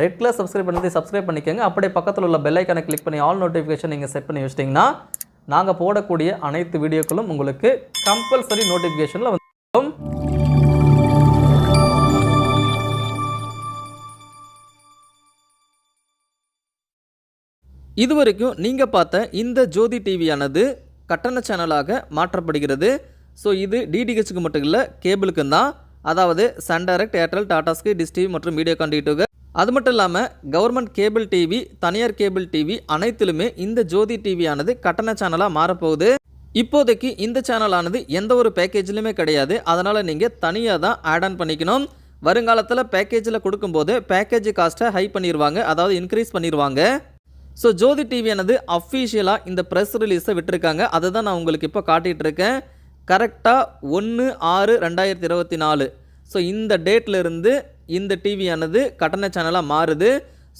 Red colour subscribe பண்ணி subscribe பண்ணிக்கோங்க. அப்படியே பக்கத்தில் உள்ள பெல் ஐக்கானை கிளிக் பண்ணி ஆல் நோட்டிஃபிகேஷன் நீங்கள் செட் பண்ணி வச்சிட்டிங்கன்னா நாங்கள் போடக்கூடிய அனைத்து வீடியோக்களும் உங்களுக்கு கம்பல்சரி நோட்டிஃபிகேஷனில் வந்து இதுவரைக்கும் நீங்கள் பார்த்த இந்த ஜோதி டிவியானது கட்டண சேனலாக மாற்றப்படுகிறது. ஸோ இது டிடிஹெச்சுக்கு மட்டும் இல்லை கேபிளுக்கும் தான். அதாவது Sun Direct Airtel Tata Sky dish TV மற்றும் வீடியோகான் டிடிஹெச் அது மட்டும் இல்லாமல் கவர்மெண்ட் கேபிள் டிவி தனியார் கேபிள் டிவி அனைத்திலுமே இந்த ஜோதி டிவியானது கட்டண சேனலாக மாறப்போகுது. இப்போதைக்கு இந்த சேனலானது எந்த ஒரு பேக்கேஜ்லையுமே கிடையாது. அதனால் நீங்கள் தனியாக தான் ஆட் ஆன் பண்ணிக்கணும். வருங்காலத்தில் பேக்கேஜில் கொடுக்கும்போது பேக்கேஜ் காஸ்ட்டை ஹை பண்ணிடுவாங்க அதாவது இன்க்ரீஸ் பண்ணிடுவாங்க ஸோ ஜோதி டிவியானது அஃபீஷியலாக இந்த ப்ரெஸ் ரிலீஸை விட்டுருக்காங்க. அதை தான் நான் உங்களுக்கு இப்போ காட்டிகிட்டு இருக்கேன். கரெக்டாக ஒன்று ஆறு ரெண்டாயிரத்தி இருபத்தி நாலு. ஸோ இந்த டேட்லருந்து இந்த டிவியானது கட்டண சேனலாக மாறுது.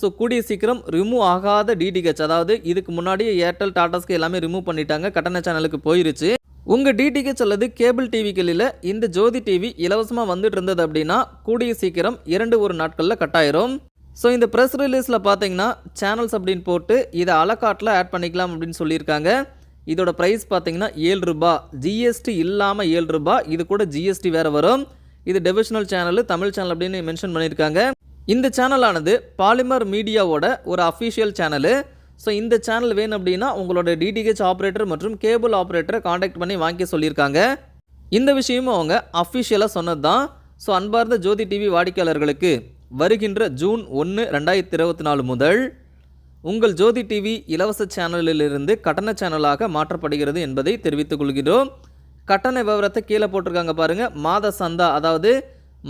ஸோ கூடிய சீக்கிரம் ரிமூவ் ஆகாத டிடிஹெச் அதாவது இதுக்கு முன்னாடியே ஏர்டெல் டாடாஸ்க்கு எல்லாமே ரிமூவ் பண்ணிட்டாங்க. கட்டண சேனலுக்கு போயிருச்சு. உங்கள் டிடிஹெச் அல்லது கேபிள் டிவிகளில் இந்த ஜோதி டிவி இலவசமாக வந்துட்டு இருந்தது அப்படின்னா கூடிய சீக்கிரம் இரண்டு ஒரு நாட்களில் கட்டாயிரும். ஸோ இந்த ப்ரெஸ் ரிலீஸில் பார்த்தீங்கன்னா சேனல்ஸ் அப்படின்னு போட்டு இதை அலக்காட்டில் ஆட் பண்ணிக்கலாம் அப்படின்னு சொல்லியிருக்காங்க. இதோட ப்ரைஸ் பார்த்தீங்கன்னா ஏழு ரூபா ஜிஎஸ்டி இல்லாமல் ஏழு ரூபா இது கூட ஜிஎஸ்டி வேறு வரும். இது டெவிஷனல் சேனல் தமிழ் சேனல் அப்படின்னு மென்ஷன் பண்ணியிருக்காங்க. இந்த சேனலானது பாலிமர் மீடியாவோட ஒரு அஃபிஷியல் சேனலு ஸோ இந்த சேனல் வேணும் அப்படின்னா உங்களோட டிடிஹெச் ஆப்ரேட்டர் மற்றும் கேபிள் ஆப்ரேட்டரை காண்டாக்ட் பண்ணி வாங்கி சொல்லியிருக்காங்க. இந்த விஷயமும் அவங்க அஃபிஷியலாக சொன்னது தான் ஸோ அன்பார்ந்த ஜோதி டிவி வாடிக்கையாளர்களுக்கு வருகின்ற ஜூன் ஒன்று ரெண்டாயிரத்தி இருபத்தி நாலு முதல் உங்கள் ஜோதி டிவி இலவச சேனலிலிருந்து கட்டண சேனலாக மாற்றப்படுகிறது என்பதை தெரிவித்துக் கொள்கிறோம். கட்டண விவரத்தை கீழே போட்டிருக்காங்க பாருங்கள் மாத சந்தா அதாவது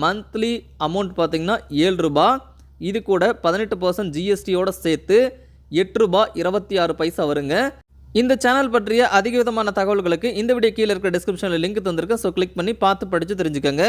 மந்த்லி அமௌண்ட் பார்த்தீங்கன்னா ஏழு ரூபா. இது கூட பதினெட்டு பர்சன்ட் ஜிஎஸ்டியோட சேர்த்து எட்டு ரூபா இருபத்தி ஆறு பைசா வருங்க. இந்த சேனல் பற்றிய அதிக விதமான தகவல்களுக்கு இந்த வீடியோ கீழே இருக்கிற டிஸ்கிரிப்ஷனில் லிங்க் தந்திருக்கேன் ஸோ கிளிக் பண்ணி பார்த்து படித்து தெரிஞ்சுக்கோங்க.